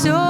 все.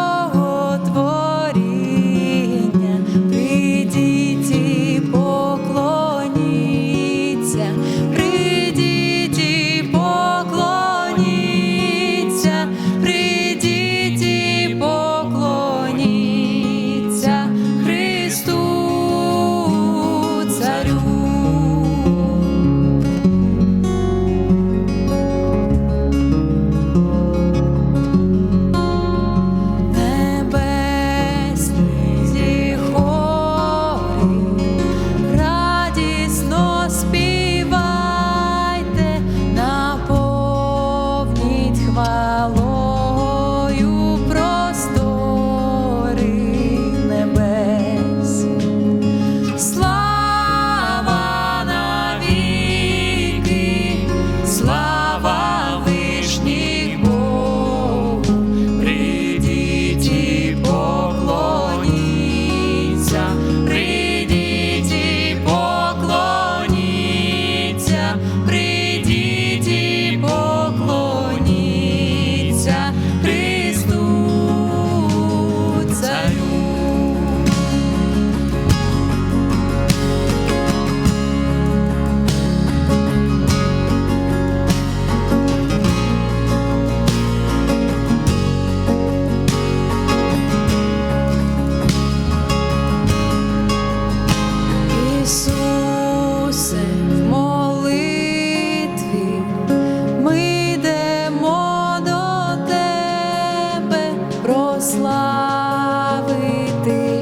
прославити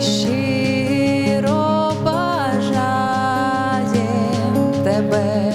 щиро бажаєм тебе.